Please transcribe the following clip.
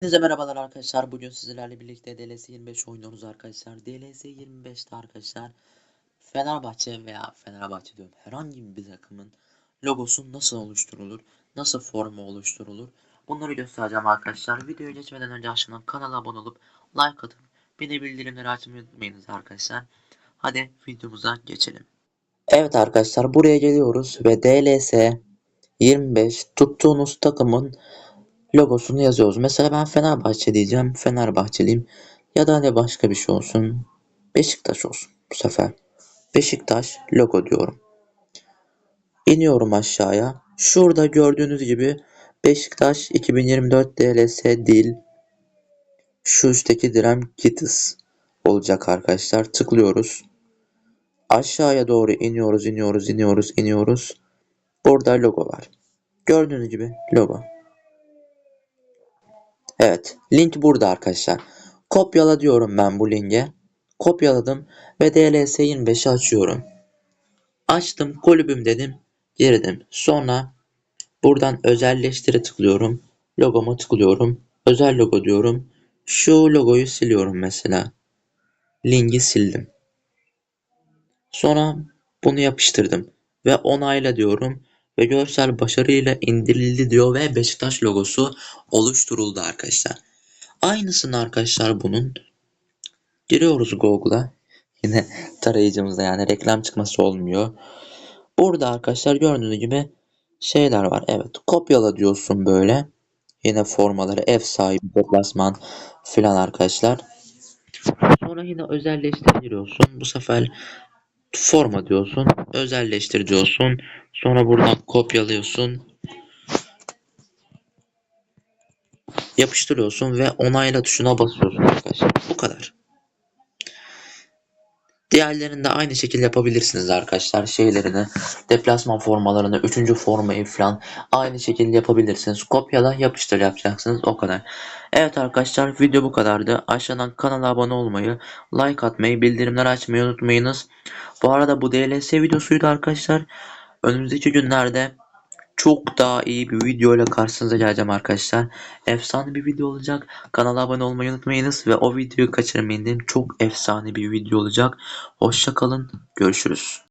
Hepinize merhabalar arkadaşlar. Bugün sizlerle birlikte DLS 25 oynuyoruz arkadaşlar. DLS 25'te arkadaşlar Fenerbahçe veya Fenerbahçe diyorum herhangi bir takımın logosu nasıl oluşturulur? Nasıl forma oluşturulur? Bunları göstereceğim arkadaşlar. Videoya geçmeden önce aşağıdan kanala abone olup like atıp bir de bildirimleri açmayı unutmayınız arkadaşlar. Hadi videomuza geçelim. Evet arkadaşlar buraya geliyoruz ve DLS 25 tuttuğunuz takımın logosunu yazıyoruz. Mesela ben Fenerbahçe diyeceğim. Fenerbahçeliyim. Ya da hani başka bir şey olsun. Beşiktaş olsun bu sefer. Beşiktaş logo diyorum. İniyorum aşağıya. Şurada gördüğünüz gibi Beşiktaş 2024 DLS değil. Şu üstteki direm Kitis olacak arkadaşlar. Tıklıyoruz. Aşağıya doğru iniyoruz, iniyoruz, iniyoruz, iniyoruz. Burada logo var. Gördüğünüz gibi logo. Evet, link burada arkadaşlar. Kopyala diyorum ben bu linke. Kopyaladım ve DLS 25'i açıyorum. Açtım, kulübüm dedim, girdim. Sonra buradan özelleştire tıklıyorum. Logoma tıklıyorum. Özel logo diyorum. Şu logoyu siliyorum mesela. Linki sildim. Sonra bunu yapıştırdım ve onayla diyorum ve görsel başarıyla indirildi diyor ve Beşiktaş logosu oluşturuldu arkadaşlar. Aynısını arkadaşlar bunun giriyoruz Google'a. Yine tarayıcımızda yani reklam çıkması olmuyor. Burada arkadaşlar gördüğünüz gibi şeyler var. Evet kopyala diyorsun böyle. Yine formaları ev sahibi deplasman filan arkadaşlar. Sonra yine özelleştir giriyorsun. Bu sefer forma diyorsun. Özelleştir diyorsun. Sonra buradan kopyalıyorsun. Yapıştırıyorsun ve onayla tuşuna basıyorsun arkadaşlar. Bu kadar. Diğerlerini de aynı şekilde yapabilirsiniz arkadaşlar. Şeylerini, deplasman formalarını, üçüncü formayı falan aynı şekilde yapabilirsiniz. Kopyala, yapıştır yapacaksınız. O kadar. Evet arkadaşlar video bu kadardı. Aşağıdan kanala abone olmayı, like atmayı, bildirimleri açmayı unutmayınız. Bu arada bu DLS videosuydu arkadaşlar. Önümüzdeki günlerde çok daha iyi bir video ile karşınıza geleceğim arkadaşlar. Efsane bir video olacak. Kanala abone olmayı unutmayınız ve o videoyu kaçırmayın. Çok efsane bir video olacak. Hoşça kalın. Görüşürüz.